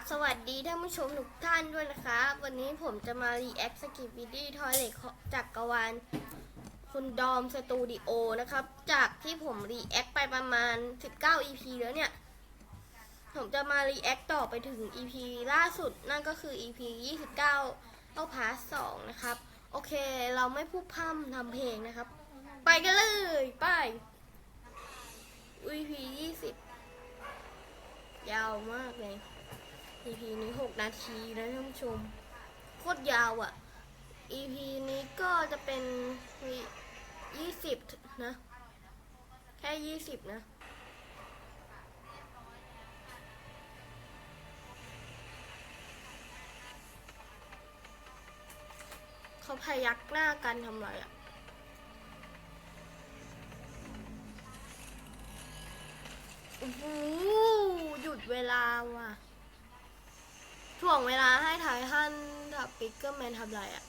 บสวัสดีท่านผู้ชมทุกท่านด้วยนะคะวันนี้ผมจะมารีแอคสกิปวิดีทอยเล็กจากกวาลคุณดอมสตูดิโอนะครับ จากที่ผมรีแอคไปประมาณ 19 EP แล้วเนี่ย ผมจะมารีแอคต่อไปถึง EP ล่าสุดนั่นก็คือ EP 29เอาพาร์ท2นะครับ โอเคเราไม่พูดพร่ำทำเพลงนะครับ ไปกันเลย ไป EP 20 ยาวมากเลย EP นี้หกนาทีนะท่านผู้ชม โคตรยาวอะ่ะ EP นี้ก็จะเป็นยี่สิบนะ แค่ยี่สิบนะเขาพยักหน้ากันทำไรอะ่ะโอ้โหหยุดเวลาว่ะ ถ่วงเวลาให้ถ่ายฮันกับปิกเกอร์แมนทำไรอะ่ะ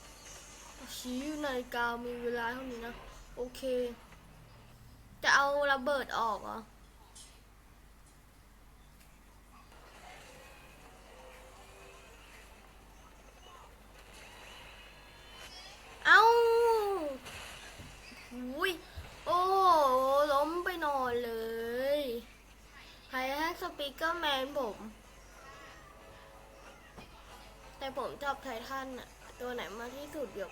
ชี้นาฬิกามีเวลาเท่านี้นะ โอเค จะเอาระเบิดออกเหรอเอาหุยโอ้ล้มไปนอนเลยใครให้สปีกเกอร์แมนผม แต่ผมชอบไททันอะตัวไหนมากที่สุดเดี๋ยว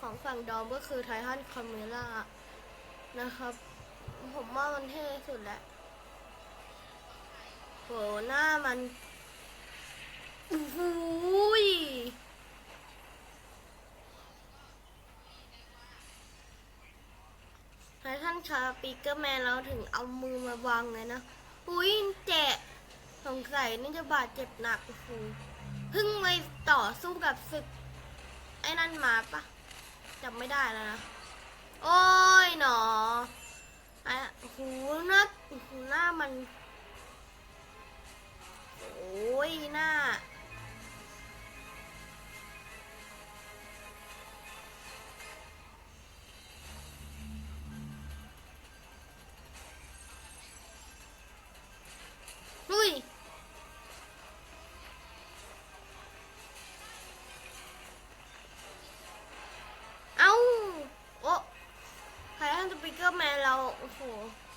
ของฝั่งดอมก็คือไททันคาเมล่านะครับ ผมว่ามันเท่สุดแล้วโหหน้ามันโอ้โหยไททันคาปีเกอร์แมนเราถึงเอามือมาวางเลยนะ อุ้ยเจ็บสงสัยนี่จะบาดเจ็บหนักโอ้โห เพิ่งไปต่อสู้กับศึก ไอ้นั่นมาปะจำไม่ได้แล้วนะ โอ้ยหนอไอ้หูหน้าหูหน้ามัน โอ้ยหน้า เ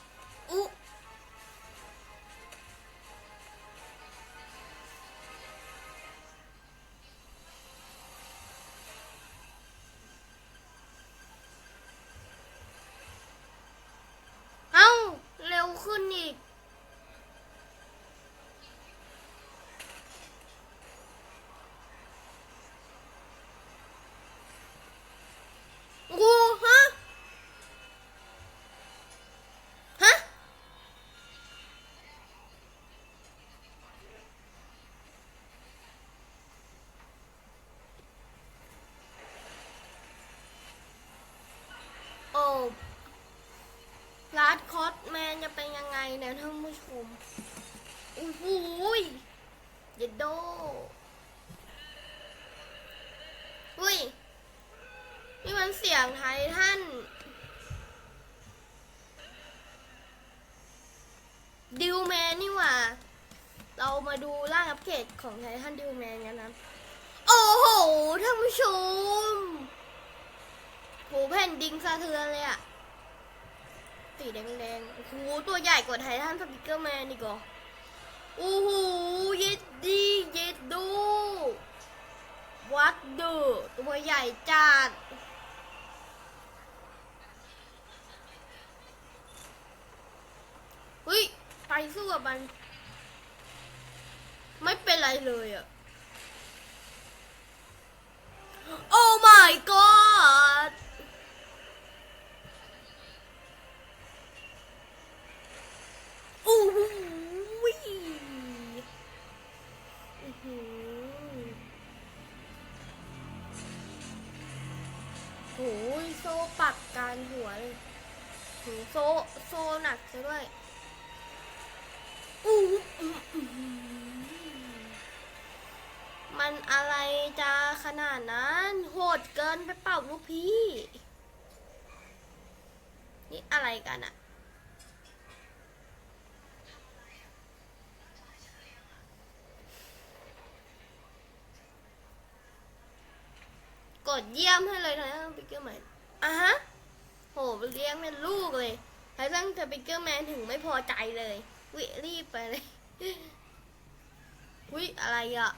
อุ้ย นี่มันเสียงไททันดิวแมนนี่หว่า เรามาดูร่างอัปเกรดของไททันดิวแมนกันนะ โอ้โห ท่านผู้ชมโหแผ่นดิงสะเทือนเลยอะสีแดงๆโอ้โห ตัวใหญ่กว่าไททันสปิเกอร์แมนอีกเหรอโอ้โหย็ด ดีเย็ดดูวัดดูตัวใหญ่จัดเฮ้ย ไปสู้กับมัน หยโซ่ปักการหัวเลยโหโซ่โซ่หนักซะด้วยอู้มันอะไรจะขนาดนั้น โหดเกินไปเปล่าลูกพี่ นี่อะไรกันอะ ดเยี่ยมให้เลยนะปิกเกอร์แมนอะฮะโหเลี้ยงเป็นลูกเลยไททันกับปิกเกอร์แมนถึงไม่พอใจเลยวิรีบไปเลยวิอะไรอะ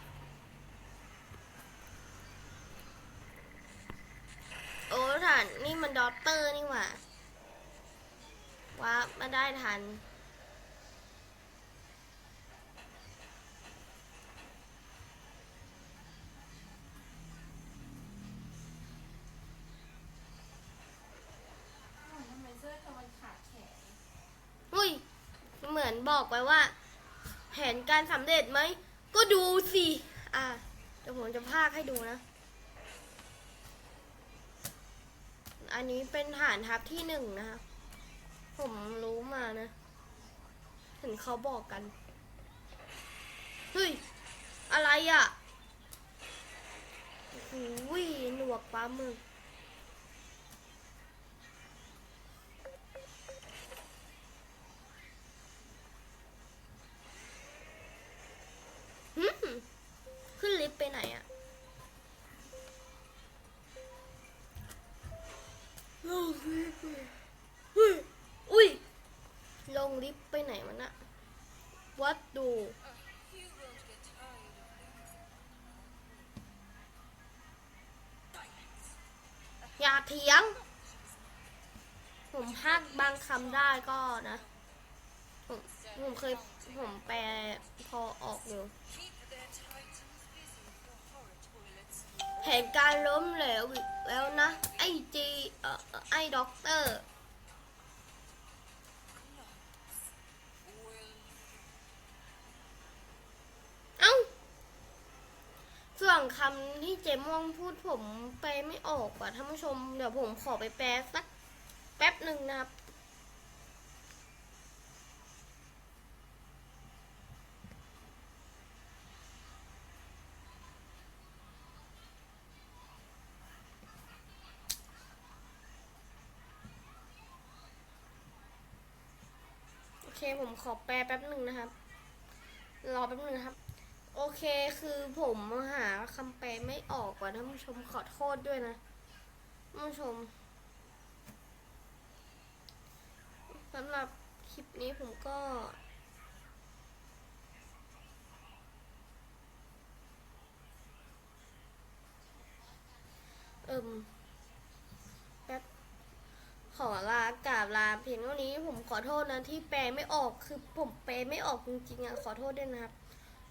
โอ้ท่านนี่มันดอตเตอร์นี่หว่าว้าร์ปมาได้ทัน บอกไว้ว่า แผนการสำเร็จไหม ก็ดูสิ อะเดี๋ยวผมจะพากให้ดูนะ อันนี้เป็นฐานทัพที่หนึ่งนะคะผมรู้มานะ เห็นเขาบอกกัน เฮ้ย อะไรอะหูยหนวกปลาหมึก ลิฟต์ไปไหนมันอะวัดดู อย่าเถียง ผมพากบางคำได้ก็นะ ผมผมเคยผมแปลพอออกอยู่แผนการณ์ล้มเหลวอีกแล้วนะ ไอจีเอ่อไอด็อกเตอร์ เอ้า ส่วน คำที่เจม่วงพูดผมไปไม่ออกว่ะท่านผู้ชม เดี๋ยวผมขอไปแปลสักแป๊บหนึ่งนะครับโอเคผมขอแปลแป๊บหนึ่งนะครับ รอแป๊บหนึ่งครับ โอเคคือผมหาคำแปลไม่ออกว่ะท่านผู้ชมขอโทษด้วยนะท่านผู้ชมสำหรับคลิปนี้ผมก็ เอิมแป๊บขอลากราบลาเพียงเท่านี้ผมขอโทษนะที่แปลไม่ออกคือผมแปลไม่ออกจริงๆอะขอโทษด้วยนะครับ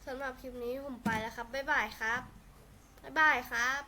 สำหรับคลิปนี้ผมไปแล้วครับ บ๊ายบายครับ บ๊ายบายครับ